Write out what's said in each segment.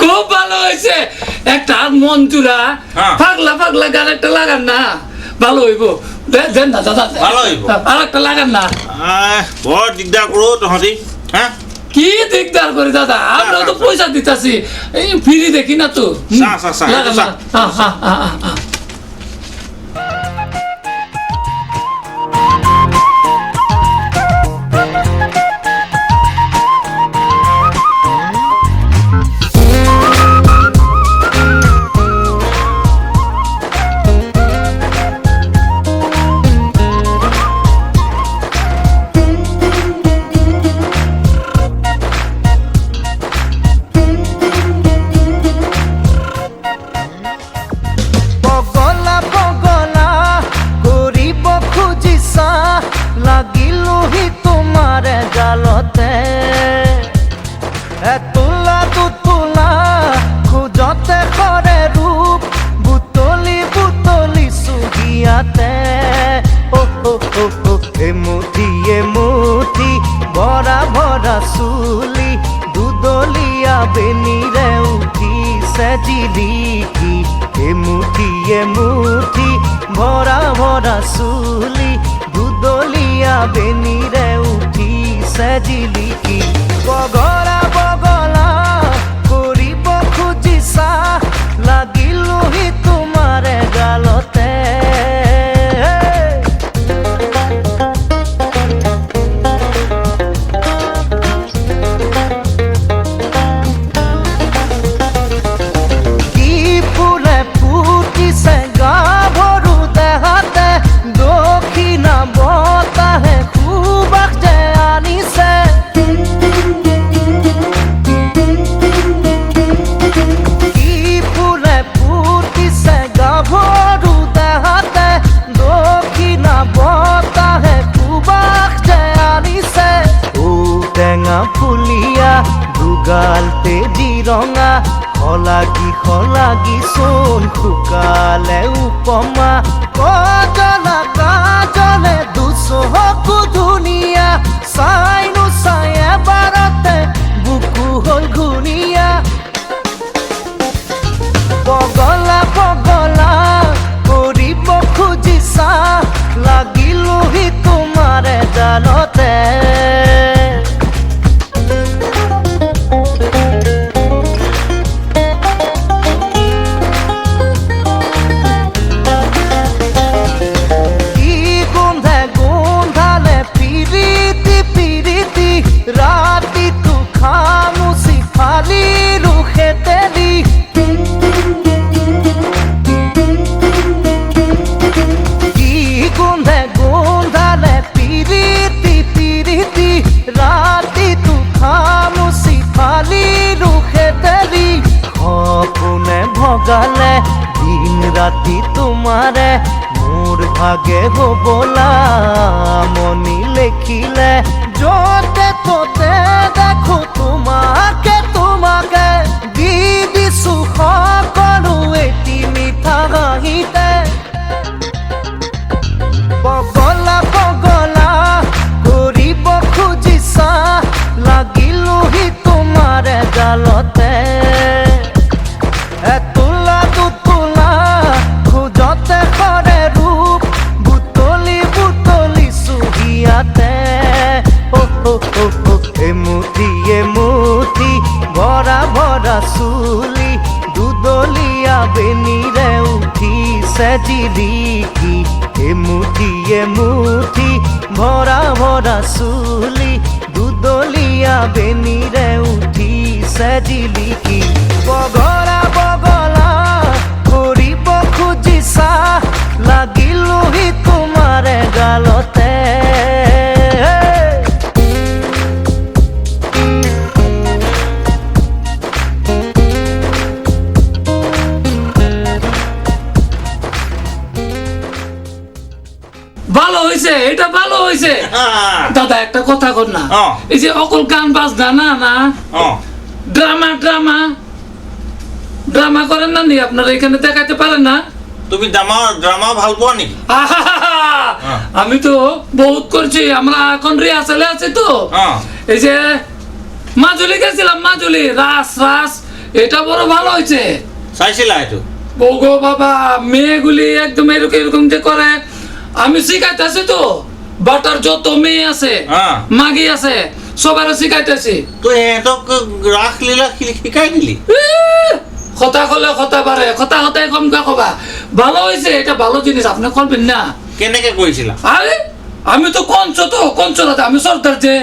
খুব ভালো হয়েছে। একটা মঞ্জুরা হ্যাঁ। পাগলা পাগলা গান একটা লাগান না ভালো হইব। দেন না দাদা ভালো হইব। আর একটা লাগান না। আহ, বৰ দিগদাৰ তহঁতি হা কি দিকদার করে দাদা? আমরা তো পয়সা দিতাছি। এই ফ্রি দেখি না তো। খোজতে কৰে ৰূপ বুটলি বুটলি চুগিয়াতে অ অ অ অ এমুঠি এমুঠি ভৰা ভৰা চুলি দুদলীয়া বেনিৰে উঠিছে জিলিকি এমুঠি এমুঠি ভৰা ভৰা চুলি দুদলীয়া বেনিৰে উঠিছে জিলিকি বগলা লাগিলোহি তোমার গালতে। como a ভাগে হবলা মনি লেখিলে যতে জিলিকি এমুঠি এমুঠি ভৰা ভৰা চুলি দুদলীয়া বেনিৰে উঠিছে জিলিকি একটা কথা কর না। এই যে অকল গান বাজনা না না। Drama drama. ড্রামা করেন না নি? আপনারা এখানে দেখাতে পারেন না? তুমি ড্ৰামা ড্ৰামা ভালো আহাহাহা! হ্যাঁ। আমি তো বহুত করছি। আমরা এখন রিহার্সালে আছি তো। এই যে মাজুলি গেছিলাম মাজুলি। রাস রাস। এটা বড় ভালো হয়েছে। চাইছিলা এইটো? ও গো বাবা মেয়েগুলি একদম এরকম এরকম যে করে। আমি শিখাইতেছি তো। বাটার যত মেয়ে আছে হ্যাঁ। মাগি আছে সবার শিখাইতেছি। তই সিহঁতক ৰাস লীলা শি- শিকাই দিলি? কথা কলে কথা পারে কথা কথাই কমকা কবা ভালো হয়েছে এটা ভালো জিনিস আপনি করবেন না। কেনেকে কৰিছিলা আরে আমি তো কঞ্চ তো কঞ্চ রাজা আমি সর্দার যে।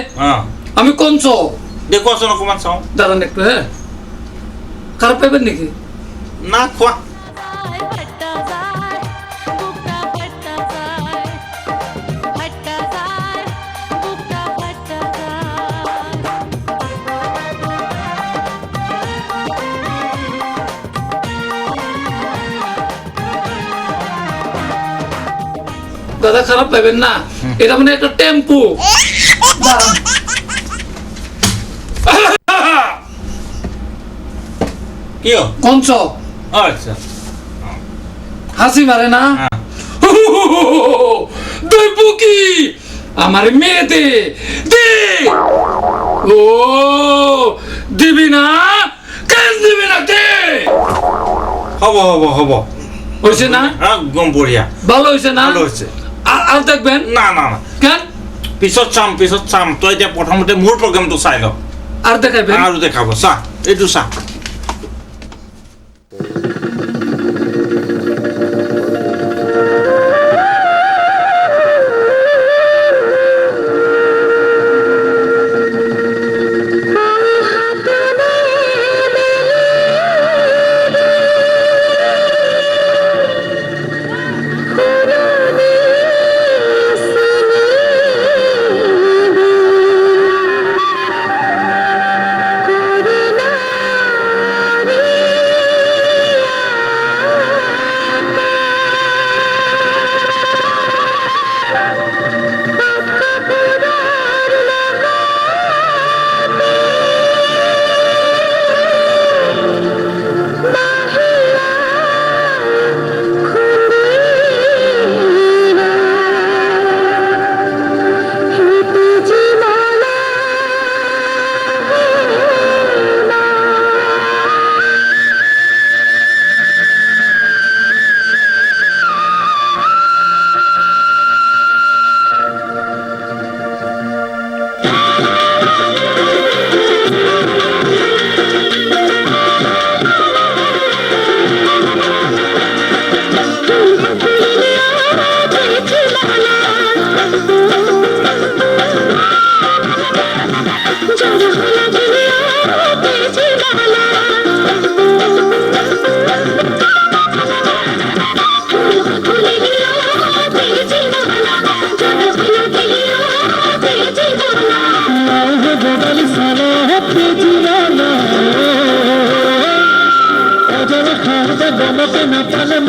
আমি কঞ্চ। দেখুৱাচোন অকণমান চাওঁ। দাঁড়ান একটু হ্যাঁ খারাপ পাইবেন নাকি? না খোৱা। দাদা খারাপ পাইবেন না। এটা মানে একটা টেম্পু। কঞ্চ আচ্ছা। হাসি মারে না? হ্যাঁ। আমার মেয়ে দে দে। ও দিবি না? কেন দিবি না দে হ'ব হ'ব হ'ব। হয়েছে না? একদম বঢ়িয়া ভালো হয়েছে না? ভালো হৈছে আর দেখবেন? না না না। কেন? পিছত চাম পিছত চাম। তই এতিয়া প্ৰথমতে মোৰ প্ৰগ্ৰেমটো চাই ল। আৰু দেখাইবেন আৰু দেখাব। চা এইটো চা। తలతన తలమ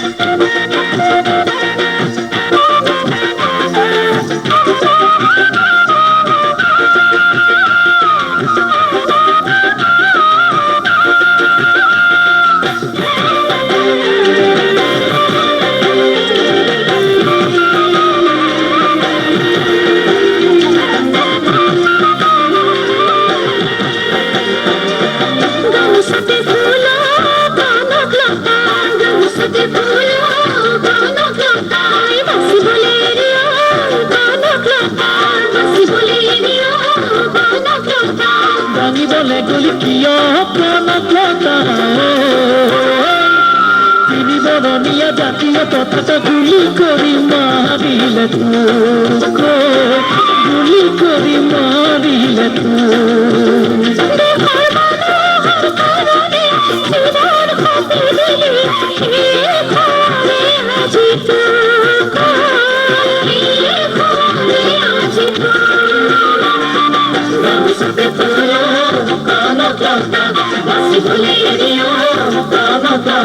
দেখিয়া প্রাণত তিনি বরণীয়া জাতীয় তথাতে গুলি কৰি মাৰিলে তোক গুলি কৰি মাৰিলে তোক রিও কনকলতা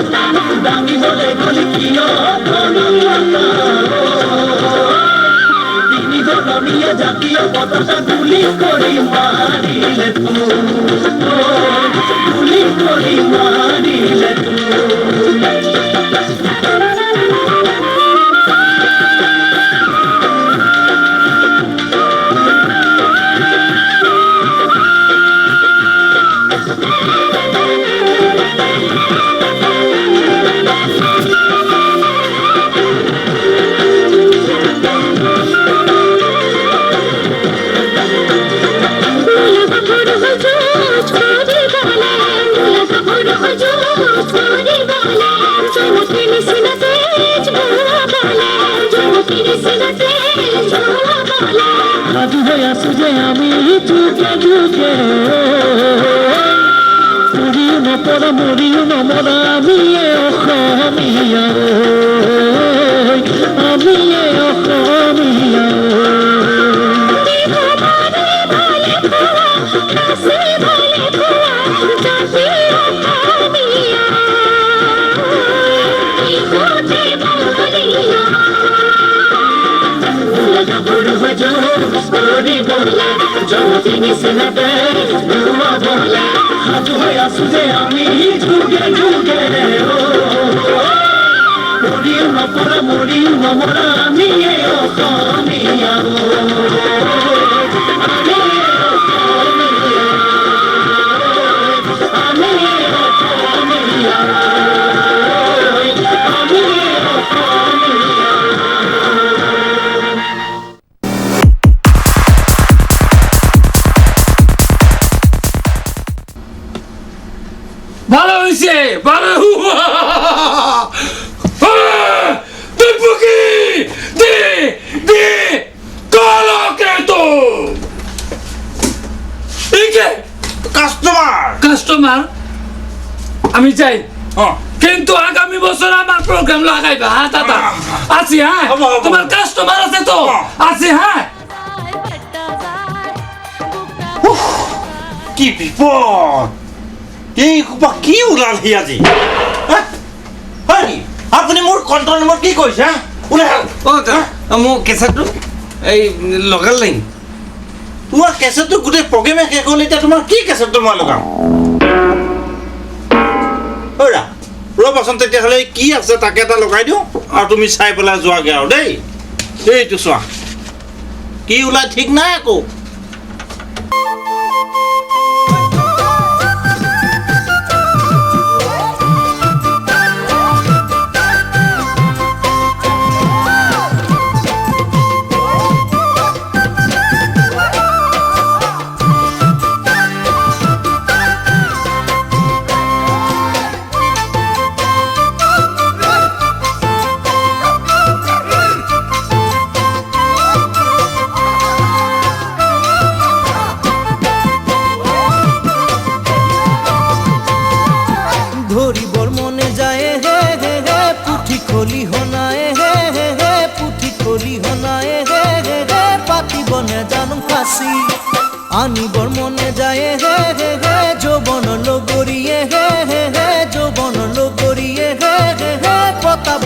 দামি বলে বলি কিয় তিনি হল জাতীয় পতাকা গুলি করি মারিলে তু গুলি করি মারিলে তু সাধু হয়ে আসুজে আমি ঝুঁকে যুগে। পুরিও নপরা মরিও নমরা আমি এ অসমীয়া। ভালো কি বিপদ এই সোপা কি ওলালহি আজি? হা? হয় নি? আপুনি মোৰ কণ্ট্ৰল নম্বৰ কি কৈছে হা? ওলাই। অ' মোৰ কেঁচাটো এই লগাল নাই তোমাৰ কেছেটটো গোটেই প্ৰগ্ৰেমে শেষ হ'ল এতিয়া তোমাৰ কি কেছেটটো মই লগাম? ঐৰা ৰ'বাচোন তেতিয়াহ'লে কি আছে তাকে এটা লগাই দিওঁ আৰু তুমি চাই পেলাই যোৱাগৈ আৰু দেই। এইটো চোৱা। কি ওলাই ঠিক নাই আকৌ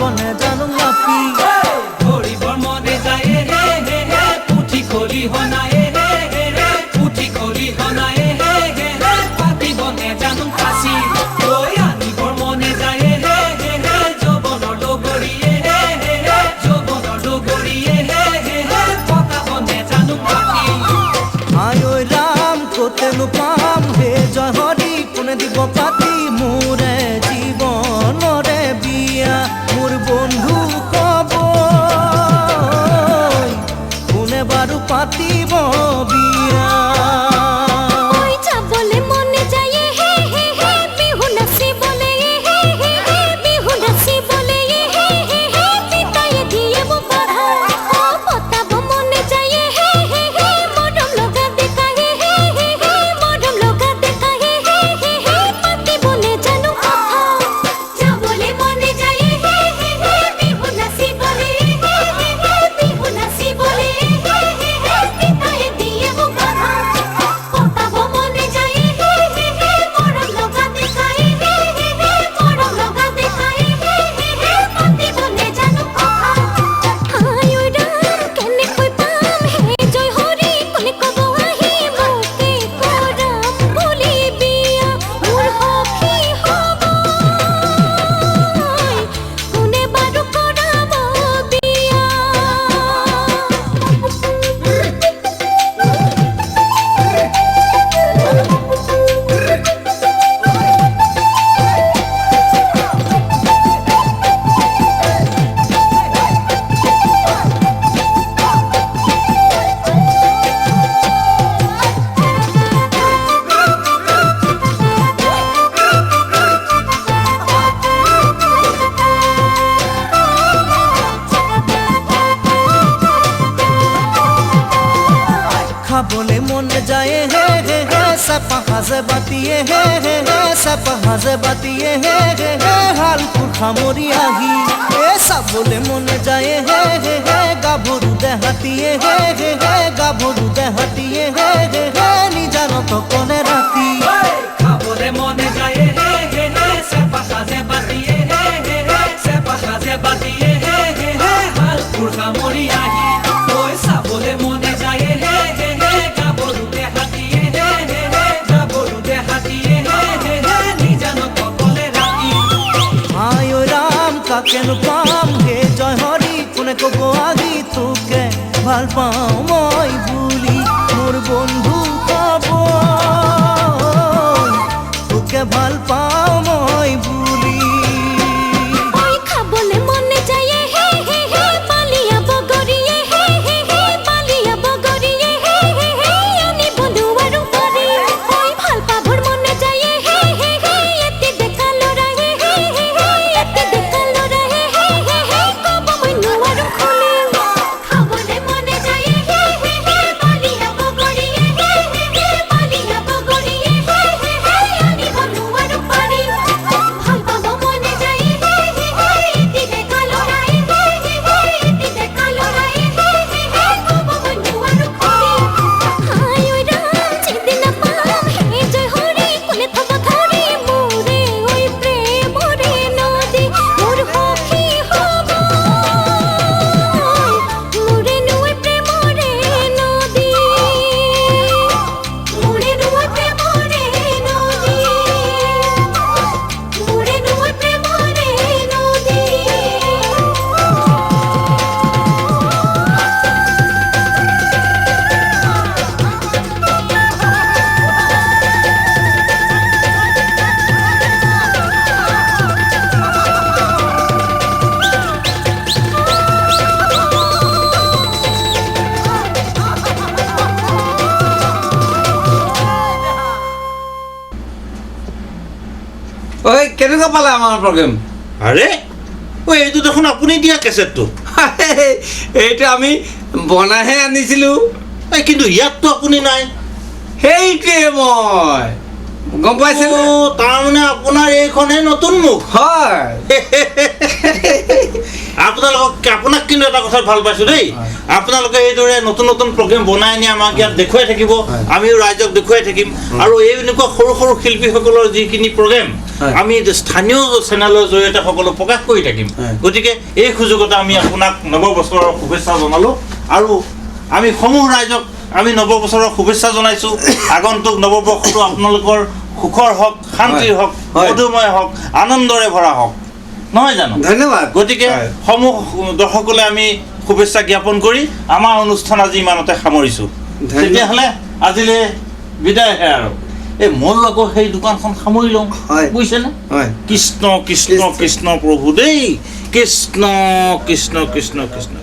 পতা বনে বাতিয়ে হে হে হে চেপা বাতিয়ে হে হে হে হালকুৰ সামৰি আহি এ চাবলে মনে যায় হে হে হে গাভৰু দেহাতিয়ে হে হে হে গাভরু দেহাতিয়ে হে হে হে নিজানো তো কোনে রাতি খাবরে মনে যায় হে হে হে সব সাজে বাতিয়ে পাম হে জয় হৰি কোনে কব আহি তোকে ভালো পাওঁ ঐ কেনেকুৱা পালে আমাৰ প্ৰগ্ৰেম আৰে ঐ এইটো দেখোন আপুনি দিয়া কেছেটটো। এইটো আমি বনাইহে আনিছিলোঁ। এই কিন্তু ইয়াততো আপুনি নাই। সেইটোৱে মই। গম পাইছে তাৰমানে আপোনাৰ এইখনহে নতুন মুখ। হয়। আপোনালোকক আপোনাক কিন্তু এটা কথা ভালো পাইছো দেই। আপোনালোকে এইদৰে নতুন নতুন প্ৰগ্ৰেম বনাই আনি আমাক ইয়াত দেখুৱাই থাকিব। আমিও ৰাইজক দেখুৱাই থাকিম। আৰু এই এনেকুৱা সৰু সৰু শিল্পীসকলৰ যিখিনি প্ৰগ্ৰেম। আমি স্থানীয় চেনেলৰ জৰিয়তে সকলো প্ৰকাশ কৰি থাকিম। গতিকে এই সুযোগতে আমি আপোনাক নৱবছৰৰ শুভেচ্ছা জনালোঁ। আৰু আমি সমূহ ৰাইজক আমি নৱবছৰৰ শুভেচ্ছা জনাইছোঁ। আগন্তুক নৱবৰ্ষটো আপোনালোকৰ সুখৰ হওক শান্তিৰ হওক। মধুময় হওক আনন্দৰে ভৰা হওক। নহয় জানো? ধন্যবাদ। গতিকে সমূহ দৰ্শকলৈ আমি শুভেচ্ছা জ্ঞাপন কৰি আমাৰ অনুষ্ঠান আজি ইমানতে সামৰিছোঁ। তেতিয়াহ'লে আজিলৈ বিদায়হে আৰু। এই মোৰ আকৌ সেই দোকানখন সামৰি লওঁ। বুজিছেনে? কৃষ্ণ কৃষ্ণ কৃষ্ণ। কৃষ্ণ প্ৰভু দেই। কৃষ্ণ কৃষ্ণ কৃষ্ণ কৃষ্ণ।